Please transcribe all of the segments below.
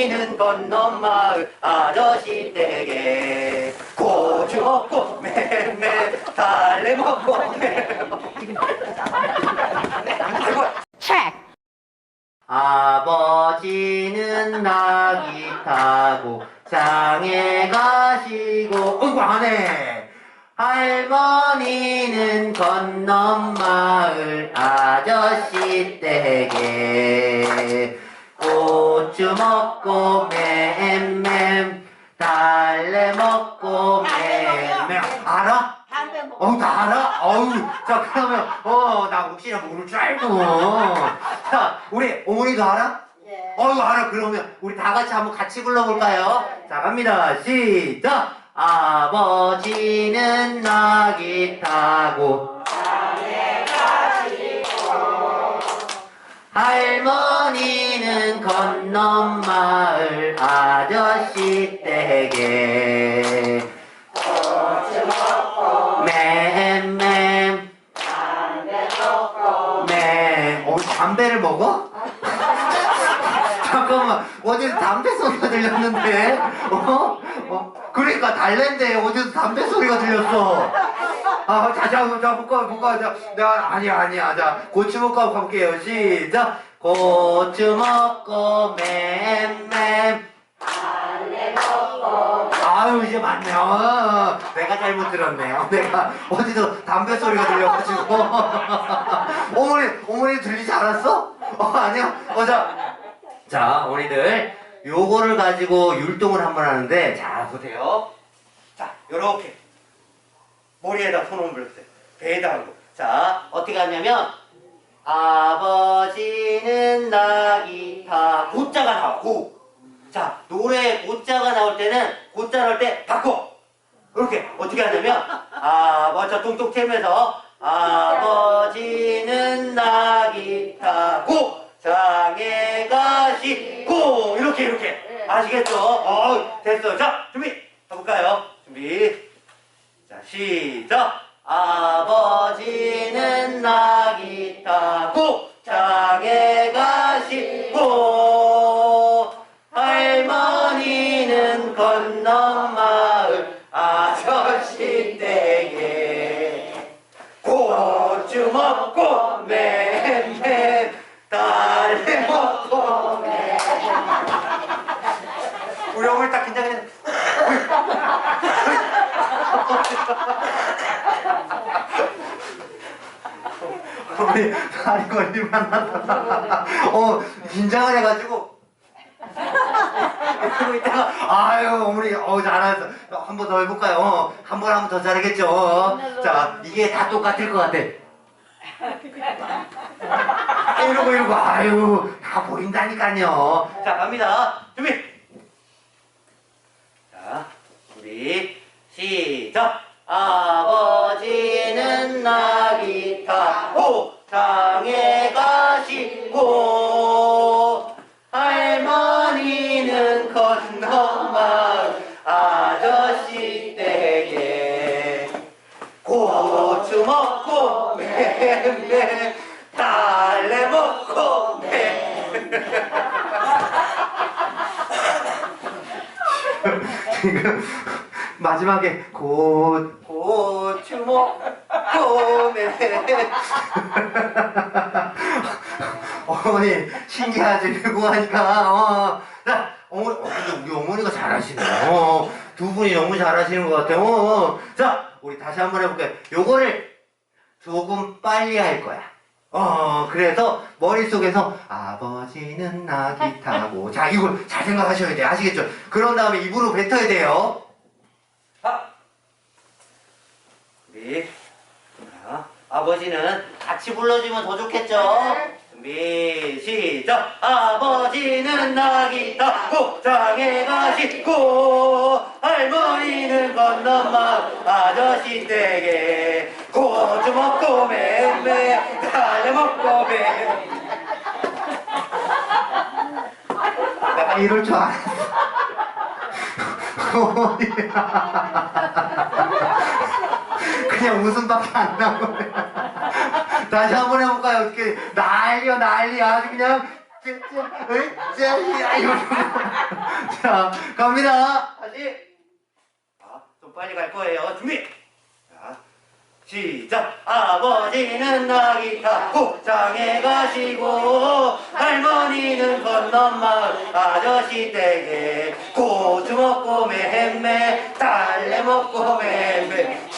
할머니는 건넌 마을 아저씨 댁에. 고추 먹고 매매 달래 먹고 아이고. 아버지는 나귀 타고 장에 가시고. 어이구 안해. 할머니는 건넌 마을 아저씨 댁에 고추 먹고 맴맴 달래 먹고 맴맴 알아? 담배 먹고 어우 나 알아? 어우 자 그러면 어 나 혹시나 모를 줄 알고 자 우리 어머니도 알아? 예. 어우 알아 그러면 우리 다 같이 한번 같이 불러볼까요? 자 갑니다 시작 아버지는 나귀 타고 할머니는 건넌 마을 아저씨 댁에 맴맴 맴 어, 담배를 먹어? 잠깐만 어디서 담배 소리가 들렸는데 어? 어? 그러니까 달랜데 어디서 담배 소리가 들렸어 아, 자, 자, 자, 볼까, 볼까, 자, 자, 아니야, 아니야, 자, 고추 먹고 가볼게요. 시작. 고추 먹고 맴맴. 아유, 이제 맞네요. 내가 잘못 들었네요. 내가 어디서 담배 소리가 들려가지고. 어머니, 어머니 들리지 않았어? 어, 아니야? 어, 자. 자, 어머니들. 요거를 가지고 율동을 한번 하는데, 자, 보세요. 자, 요렇게. 머리에다 손을 물었어요. 배에다 하고. 자, 어떻게 하냐면, 아버지는 나기 타, 고자가 나와, 고. 자, 노래에 고자가 나올 때는, 고자 나올 때 바꿔. 이렇게, 어떻게 하냐면, 아버지, 뚱뚱 튀면서, 아버지는 나기 타고, 장에 가시고, 이렇게, 이렇게. 아시겠죠? 어, 됐어요. 자, 준비! 해볼까요? 준비. 자, 시작! 아버지는 나귀 타고 장에 가시고 할머니는 건넌 마을 아저씨 댁에 고추 먹고 맴맴 달래 먹고 맴 우리 어머니 딱 긴장해 우리 다리 걸리면 하다. 어, 긴장을 해가지고. 그러고 있다가, 아유, 어머니, 어, 잘했어. 한 번 더 해볼까요? 어, 한 번 하면 더 잘하겠죠? 어. 자, 이게 다 똑같을 것 같아. 이러고, 이러고, 아유, 다 보인다니까요. 자, 갑니다. 준비! 자, 우리, 시작! 아버지는 나귀 타고 장에 가시고 할머니는 건넌 마을 아저씨 댁에 고추 먹고 매매 달래 먹고 매 지금 마지막에 고 고추 먹고 매 어머니 신기하지 그거 하니까 어. 자 어머니 어, 근데 우리 어머니가 잘하시네. 어, 두 분이 너무 잘하시는 것 같아요. 어. 자 우리 다시 한번 해볼게요 요거를 조금 빨리 할 거야. 어 그래서 머릿속에서 아버지는 나귀 타고. 자 이걸 잘 생각하셔야 돼요 아시겠죠? 그런 다음에 입으로 뱉어야 돼요 자 우리 자, 아버지는 같이 불러주면 더 좋겠죠? 준비 시작. 아버지는 나귀 타고 장에 가시고 할머니는 건넌 마을 아저씨 댁에 고추 먹고 맴매 달래 먹고 맴 내가 이럴 줄 알았어 그냥 웃음밖에 안 나오네 다시 한번 해볼까요? 어떻게 난리야 난리 아주 그냥. 자, 갑니다. 다시. 자, 좀 빨리 갈 거예요. 준비. 자, 시작. 아버지는 나기 타고 장에 가시고 할머니는 건너마을 아저씨 댁에 고추 먹고 맴매 달래 먹고 맴매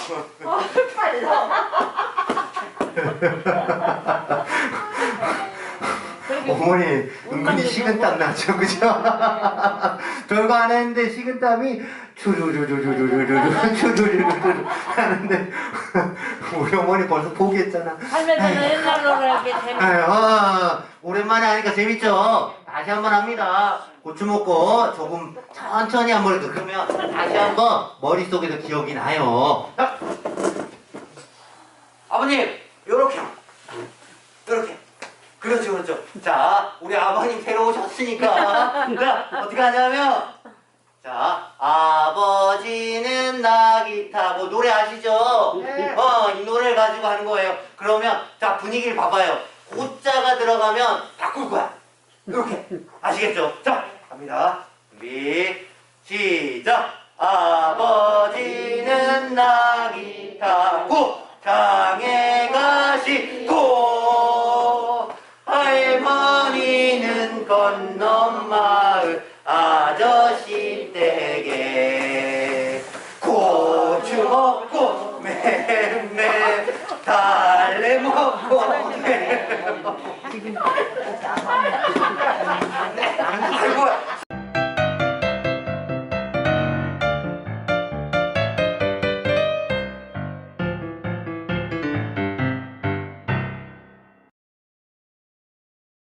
어머니 은근히 식은땀 나죠 그죠? 별거 안 했는데 식은땀이 추르르르르르르르 추르르르르 하는데 우리 어머니 벌써 포기했잖아 할머니는 옛날로 이렇게 재밌 아, 오랜만에 하니까 재밌죠? 다시 한번 합니다. 고추 먹고 조금 천천히 한번 해도 그러면 다시 한번 머릿속에서 기억이 나요. 자. 아버님 요렇게. 요렇게. 그렇죠 그렇죠. 자 우리 아버님 새로 오셨으니까. 자 어떻게 하냐면 자 아버지는 나기 타고 노래 아시죠? 네. 어 이 노래를 가지고 하는 거예요. 그러면 자 분위기를 봐봐요. 고자가 들어가면 바꿀 거야 이렇게. 아시겠죠? 자 갑니다. 준비 시작. 아버지는 나기 타고 장에 가시고 할머니는 건넌 마을 아저씨 댁에 고추 먹고 맴매 달래 먹고. 맴매